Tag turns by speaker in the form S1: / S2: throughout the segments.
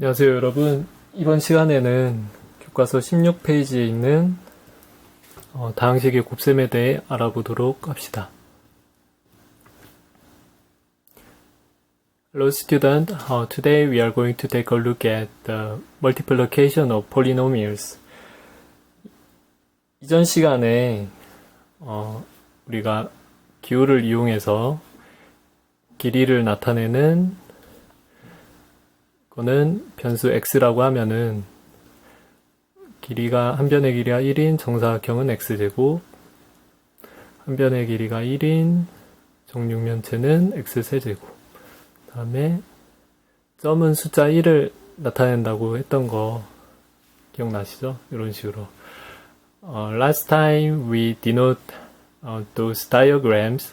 S1: 안녕하세요 여러분 이번 시간에는 교과서 16페이지에 있는 어, 다항식의 곱셈에 대해 알아보도록 합시다. Hello student, uh, today we are going to take a look at the multiplication of polynomials. 이전 시간에 어, 우리가 기호를 이용해서 길이를 나타내는 거는 변수 x라고 하면은 길이가 한 변의 길이가 1인 정사각형은 x제곱 한 변의 길이가 1인 정육면체는 x세제곱 다음에 점은 숫자 1을 나타낸다고 했던 거 기억나시죠? 이런 식으로 어, Last time we denote uh, those diagrams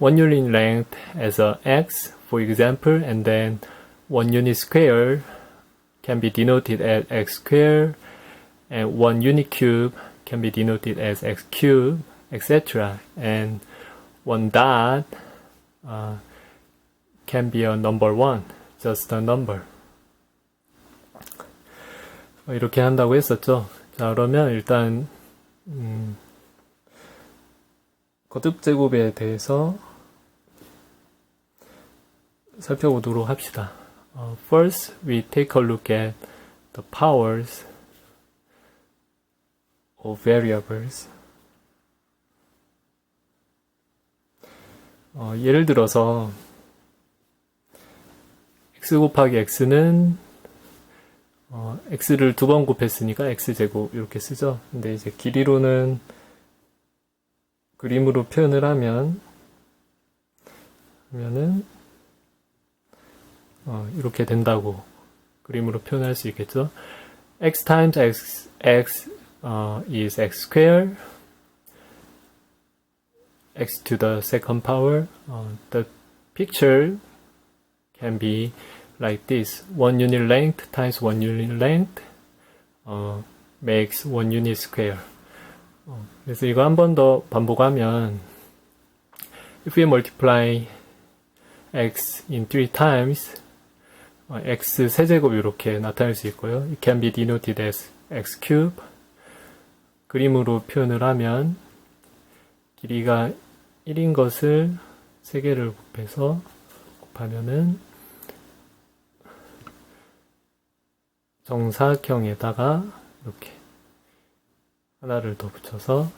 S1: one unit length as a x for example and then one unit square can be denoted as x square and one unit cube can be denoted as x cube etc and one dot uh, can be a number one just a number 어, 이렇게 한다고 했었죠 자 그러면 일단 음, 거듭 제곱에 대해서 살펴보도록 합시다. Uh, first, we take a look at the powers of variables. 어, 예를 들어서 x 곱하기 x는 어, x를 두 번 곱했으니까 x제곱 이렇게 쓰죠. 근데 이제 길이로는 그림으로 표현을 하면 하면은 어, 이렇게 된다고 그림으로 표현할 수 있겠죠. x times x, x uh, is x square, x to the second power. Uh, the picture can be like this: one unit length times one unit length uh, makes one unit square. 어, 그래서 이거 한 번 더 반복하면 if we multiply x in three times 어, x 세제곱 이렇게 나타낼 수 있고요. It can be denoted as x cube. 그림으로 표현을 하면 길이가 1인 것을 3개를 곱해서 곱하면은 정사각형에다가 이렇게 하나를 더 붙여서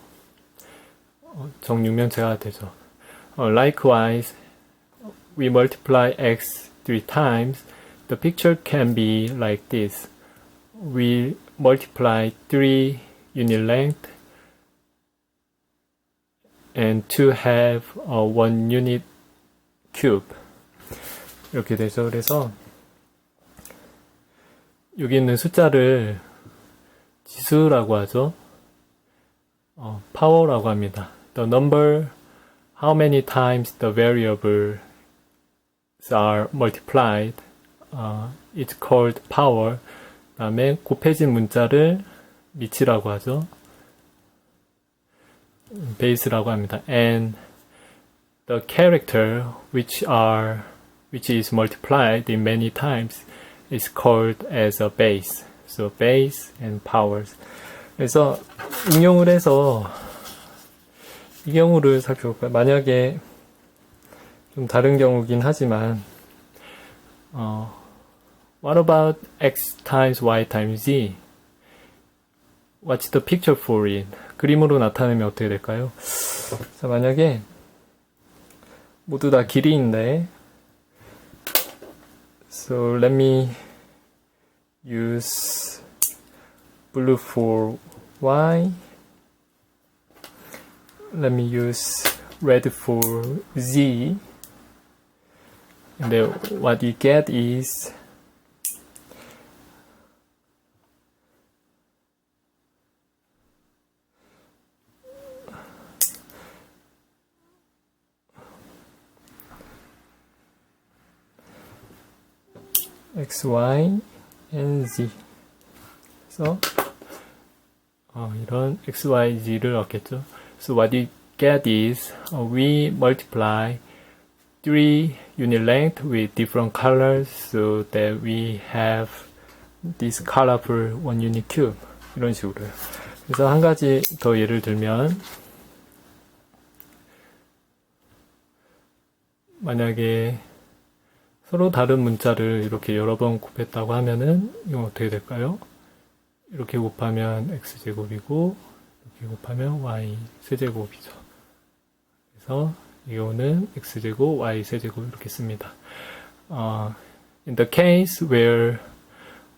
S1: 어, 정육면체가 되죠. 어, likewise, we multiply x three times the picture can be like this. We multiply 3 unit length and to have a 1 unit cube. 이렇게 되죠. 그래서 여기 있는 숫자를 지수라고 하죠. 어, 파워라고 합니다. The number, how many times the variables are multiplied 어, it's called power. 다음에 곱해진 문자를 미치라고 하죠. 베이스라고 합니다. And the character which are which is multiplied in many times is called as a base. So base and powers. 그래서 응용을 해서 이 경우를 살펴볼까요? 만약에 좀 다른 경우긴 하지만 어, what about x times y times z? What's the picture for it? 그림으로 나타내면 어떻게 될까요? 자, 만약에 모두 다 길이인데 So let me use blue for y Let me use red for z And then what you get is x, y, and z. 그래서 어, 이런 x, y, z를 얻겠죠. So what you get is uh, we multiply three unit length with different colors so that we have this colorful one unit cube 이런 식으로요. 그래서 한 가지 더 예를 들면 만약에 서로 다른 문자를 이렇게 여러 번 곱했다고 하면은 이건 어떻게 될까요? 이렇게 곱하면 x제곱이고 이렇게 곱하면 y 세제곱이죠. 그래서 이거는 x제곱, y 세제곱 이렇게 씁니다. 어, in the case where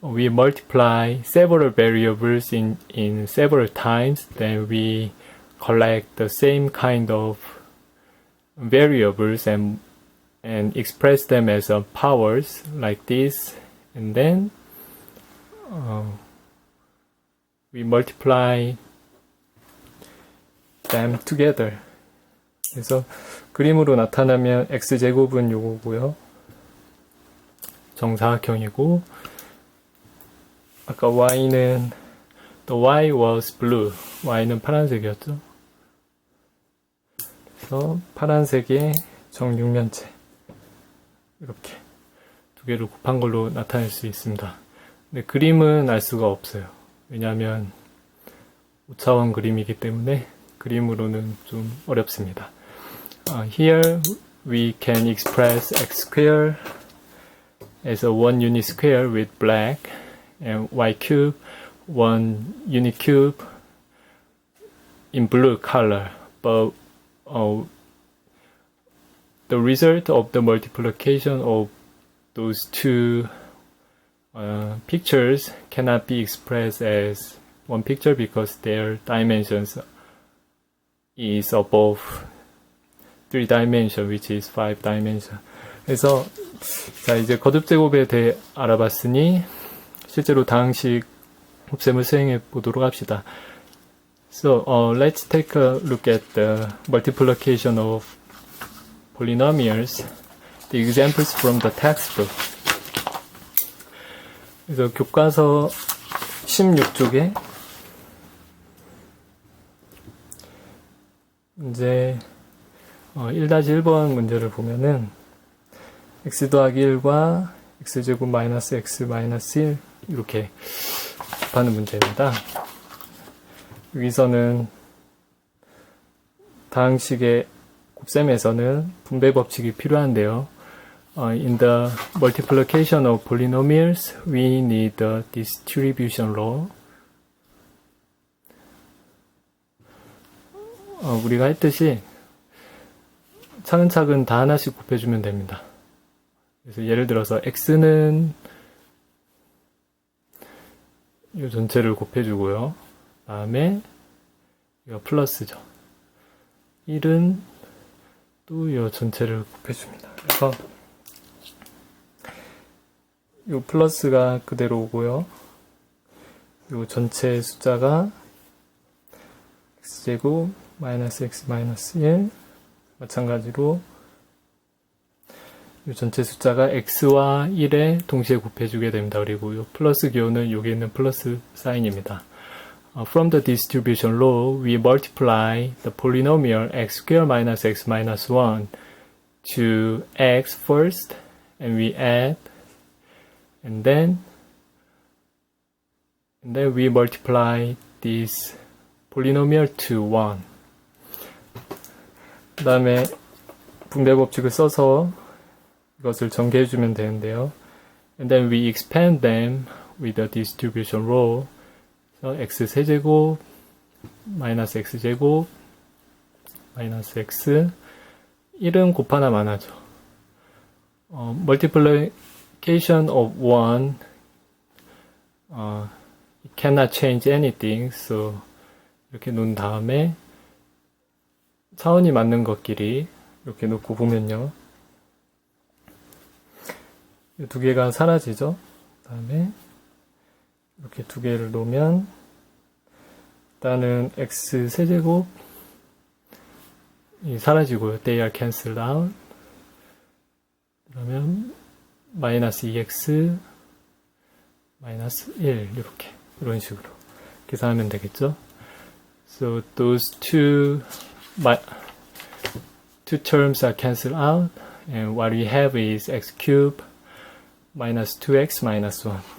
S1: we multiply several variables in, in several times, then we collect the same kind of variables and and express them as uh, powers like this, and then uh, we multiply them together. 그래서 그림으로 나타나면 x제곱은 요거고요. 정사각형이고 아까 y는 the y was blue. y는 파란색이었죠. 그래서 파란색의 정육면체 이렇게 두 개를 곱한 걸로 나타낼 수 있습니다. 근데 그림은 알 수가 없어요. 왜냐하면 5차원 그림이기 때문에 그림으로는 좀 어렵습니다. Uh, here we can express x square as a one unit square with black and y cube one unit cube in blue color but uh, the result of the multiplication of those two uh, pictures cannot be expressed as one picture because their dimensions is above three dimension, which is five dimension. 그래서 자 이제 거듭 제곱에 대해 알아봤으니 실제로 다항식 곱셈을 수행해 보도록 합시다. So uh, let's take a look at the multiplication of polynomials, the examples from the textbook. 그래서 교과서 16쪽에 이제 어, 1-1번 문제를 보면은 x 더하기 1과 x제곱 마이너스 x 마이너스 1 이렇게 곱하는 문제입니다. 여기서는 다항식의 곱셈에서는 분배 법칙이 필요한데요. Uh, in the multiplication of polynomials, we need the distribution law. 어, 우리가 했듯이 차근차근 다 하나씩 곱해주면 됩니다. 그래서 예를 들어서 x는 이 전체를 곱해주고요. 다음에 이거 플러스죠. 1은 또 이 전체를 곱해줍니다. 그래서 이 플러스가 그대로 오고요. 이 전체 숫자가 x제곱 마이너스 x 마이너스 1 마찬가지로 이 전체 숫자가 x와 1에 동시에 곱해주게 됩니다. 그리고 이 플러스 기호는 여기 있는 플러스 사인입니다. Uh, from the distribution law, we multiply the polynomial x squared minus x minus 1 to x first, and we add, and then, and then we multiply this polynomial to 1. 그 다음에 분배 법칙을 써서 이것을 전개해주면 되는데요. And then we expand them with the distribution rule. X 세제곱 마이너스 x 제곱 마이너스 x 1은 곱하나 마나죠. 어, multiplication of 1 어, cannot change anything. So 이렇게 놓은 다음에 차원이 맞는 것끼리 이렇게 놓고 보면요. 이두 개가 사라지죠. 그 다음에 이렇게 두 개를 놓으면 일단은 x 세제곱 이 사라지고요. They are cancelled out. 그러면 마이너스 2x 마이너스 1 이렇게 이런 식으로 계산하면 되겠죠. So those two my, two terms are cancelled out and what we have is x cube minus 2x minus 1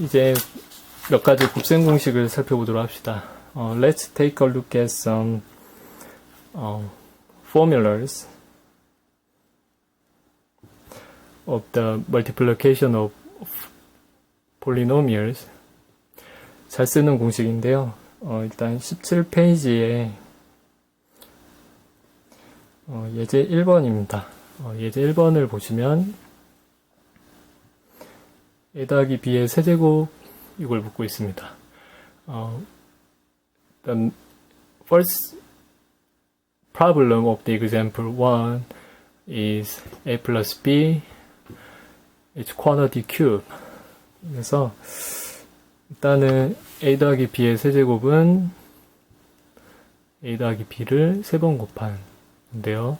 S1: 이제 몇 가지 곱셈 공식을 살펴보도록 합시다. 어, let's take a look at some 어, formulas of the multiplication of polynomials. 잘 쓰는 공식인데요. 어, 일단 17페이지에 어, 예제 1번입니다. 어, 예제 1번을 보시면 a 더하기 b의 세제곱 이걸 묻고 있습니다. 어, the first problem of the example 1 is a plus b is quantity cube. 그래서 일단은 a 더하기 b의 세제곱은 a 더하기 b를 세 번 곱한인데요.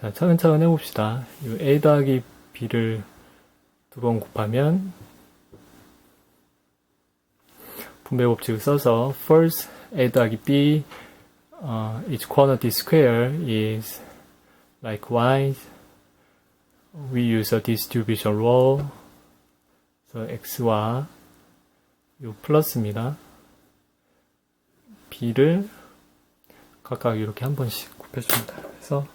S1: 자, 차근차근 해봅시다. 이 a 더하기 b를 두 번 곱하면 분배 법칙을 써서 first a 더하기 b uh, each quantity square is likewise we use a distribution rule 그래서 x와 요 플러스입니다. b를 각각 이렇게 한 번씩 곱해줍니다. 그래서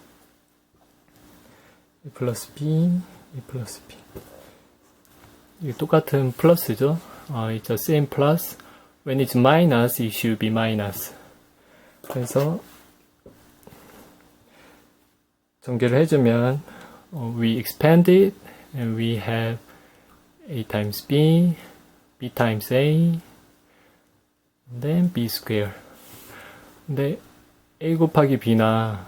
S1: a 플러스 b, a 플러스 b 이 똑같은 플러스죠. 어, it's the same plus. When it's minus, it should be minus. 그래서 전개를 해주면 어, we expand it and we have a times b, b times a, then b square. 근데 a 곱하기 b나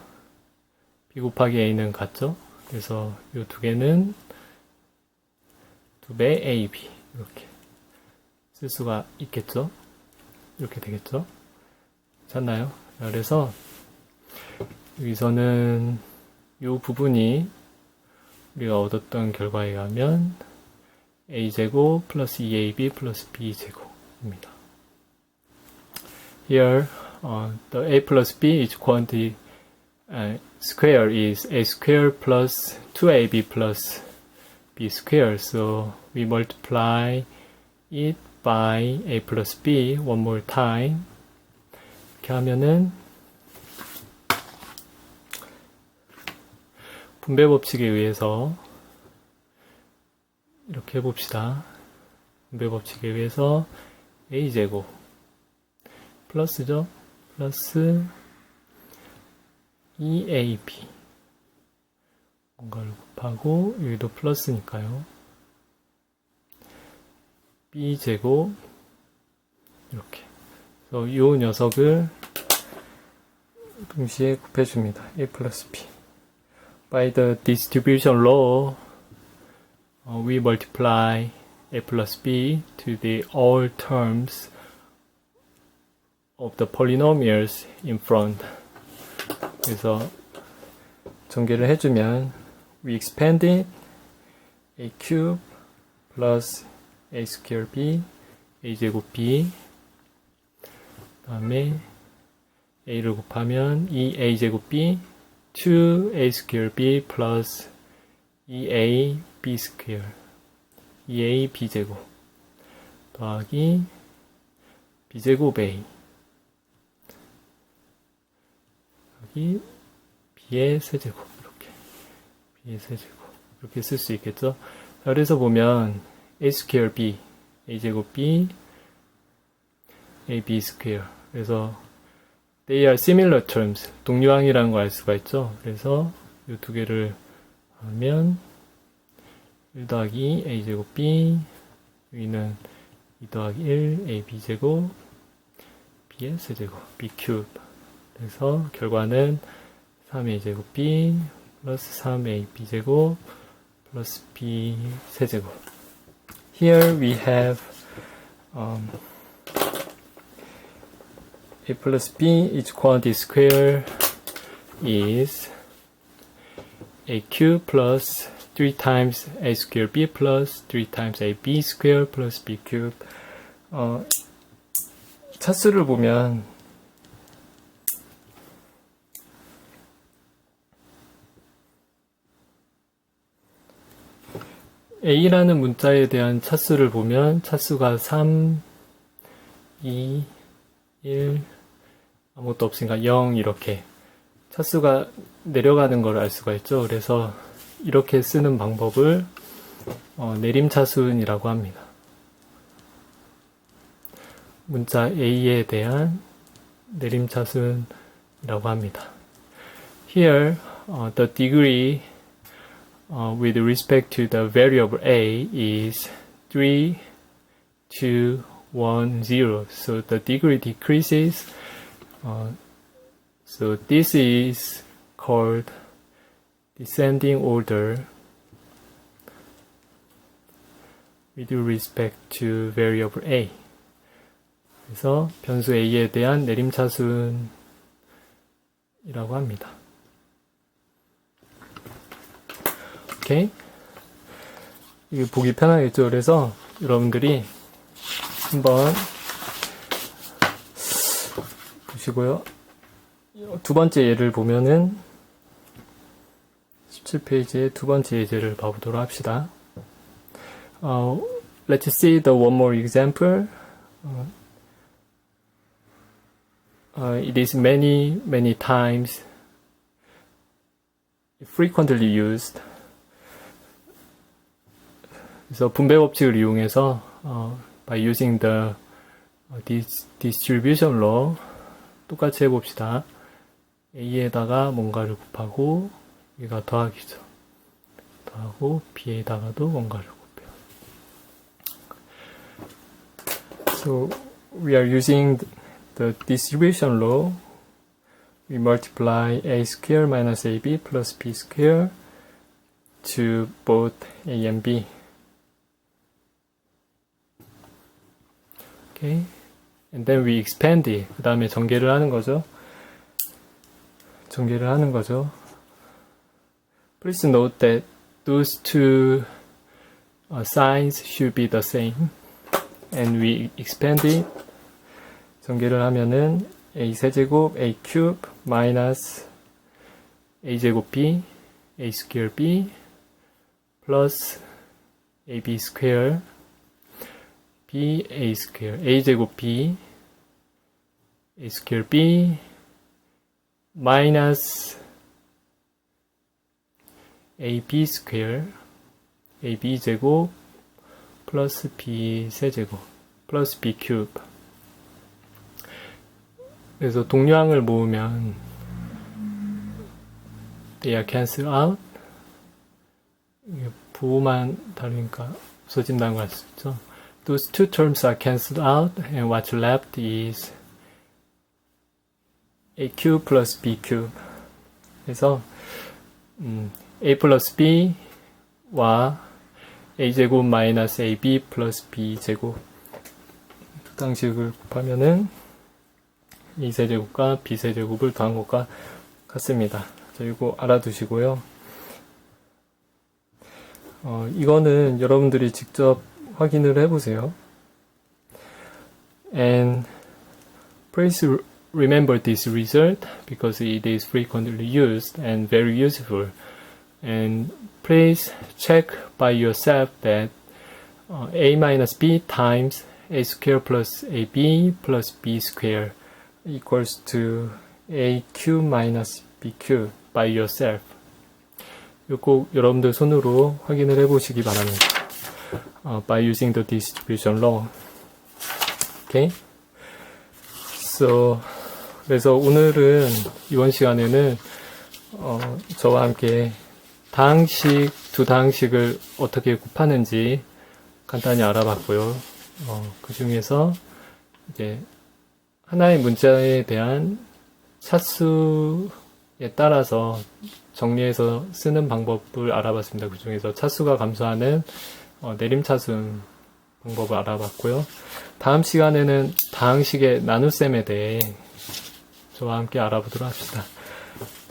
S1: b 곱하기 a는 같죠? 그래서 이 두 개는 두 배 ab 이렇게 쓸 수가 있겠죠? 이렇게 되겠죠? 괜찮나요? 그래서 여기서는 이 부분이 우리가 얻었던 결과에 의하면 a제곱 플러스 2ab 플러스 b제곱입니다. Here, uh, the a plus b is quantity uh, square is a square plus 2ab plus b square. So we multiply it by a plus b one more time. 이렇게 하면은 분배 법칙에 의해서 이렇게 해봅시다. 분배 법칙에 의해서 a제곱 플러스죠? 플러스 2ab 뭔가를 곱하고 여기도 플러스니까요. B제곱 이렇게 그래서 이 녀석을 동시에 곱해줍니다. a 플러스 b by the distribution law uh, we multiply a plus b to the all terms of the polynomials in front. 그래서 전개를 해주면 we expand it a cube plus a square b a 제곱 b 다음에 a를 곱하면 2a 제곱 b 2a square b plus 2a b square 2a b 제곱 더하기 b제곱 a. 여기 b의 세제곱 이렇게. B의 세제곱. 이렇게 쓸 수 있겠죠. 자, 그래서 보면 a square b a 제곱 b a b square 그래서 they are similar terms 동류항이라는 걸 알 수가 있죠. 그래서 이 두 개를 하면 1 더하기 a 제곱 b 여기는 2 더하기 1 a b 제곱 b의 세제곱 b 큐브 그래서 결과는 3a 제곱 b 플러스 3a b 제곱 플러스 b 세제곱. Here we have um, a plus b each quantity square is a cube plus 3 times a square b plus 3 times a b square plus b cube. 어, 차수를 보면 a라는 문자에 대한 차수를 보면 차수가 3, 2, 1, 아무것도 없으니까 0 이렇게 차수가 내려가는 걸 알 수가 있죠. 그래서 이렇게 쓰는 방법을 어, 내림차순이라고 합니다. 문자 A에 대한 내림차순이라고 합니다. Here, uh, the degree uh, with respect to the variable A is 3, 2, 1, 0. So the degree decreases. Uh, so this is called descending order with respect to variable A. 그래서 변수 A에 대한 내림차순이라고 합니다. 오케이. 이게 보기 편하겠죠. 그래서 여러분들이 한번 보시고요. 두 번째 예를 보면은 17페이지의 두 번째 예제를 봐보도록 합시다. Uh, let's see the one more example. Uh, uh, it is many, many times frequently used. 그래서 분배 법칙을 이용해서 uh, by using the uh, dis- distribution law 똑같이 해봅시다. A에다가 뭔가를 곱하고 여기가 더하기죠. 더하고 B에다가도 뭔가를 곱해요. So we are using the distribution law. We multiply a square minus ab plus b square to both a and b. Okay. And then we expand it. 그 다음에 전개를 하는 거죠. 전개를 하는 거죠. Please note that those two uh, signs should be the same. And we expand it. 전개를 하면은 a 세제곱 a cube minus a 제곱 b a square b plus ab square b a square a 제곱 b a square b minus ab square ab 제곱 플러스 b 세제곱 플러스 b 큐브 그래서 동량을 모으면 they are cancel out 부호만 다르니까 없어진다는 걸 알 수 있죠. Those two terms are cancelled out and what's left is a cube plus b cube 그래서 음, a 플러스 b와 a 제곱 마이너스 ab 플러스 b 제곱 두 당식을 곱하면은 이 세제곱과 b 세제곱을 더한 것과 같습니다. 자, 이거 알아두시고요. 어, 이거는 여러분들이 직접 확인을 해보세요. And please remember this result because it is frequently used and very useful. And please check by yourself that uh, a minus b times a square plus ab plus b square equals to a cube minus b cube by yourself. 이거 꼭 여러분들 손으로 확인을 해보시기 바랍니다. Uh, by using the distribution law. Okay? So, 그래서 오늘은 이번 시간에는 어, 저와 함께 다항식 두 다항식을 어떻게 곱하는지 간단히 알아봤고요. 어, 그 중에서 이제 하나의 문자에 대한 차수에 따라서 정리해서 쓰는 방법을 알아봤습니다. 그 중에서 차수가 감소하는 어, 내림차순 방법을 알아봤고요. 다음 시간에는 다항식의 나눗셈에 대해 저와 함께 알아보도록 합시다.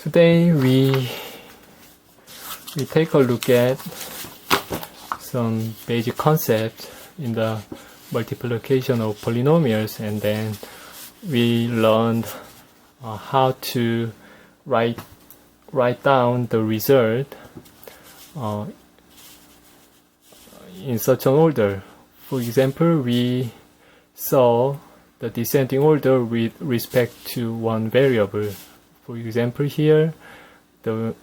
S1: Today we we take a look at some basic concepts in the multiplication of polynomials and then we learned uh, how to write write down the result uh, in such an order. For example, we saw the descending order with respect to one variable. For example, here the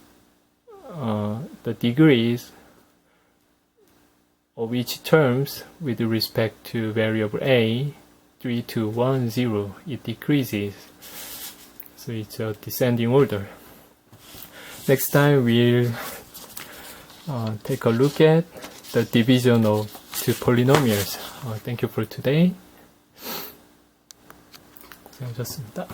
S1: uh, the degrees of each terms with respect to variable a 3 to 1 0 it decreases so it's a descending order next time we'll uh, take a look at the division of two polynomials uh, thank you for today 고생하셨습니다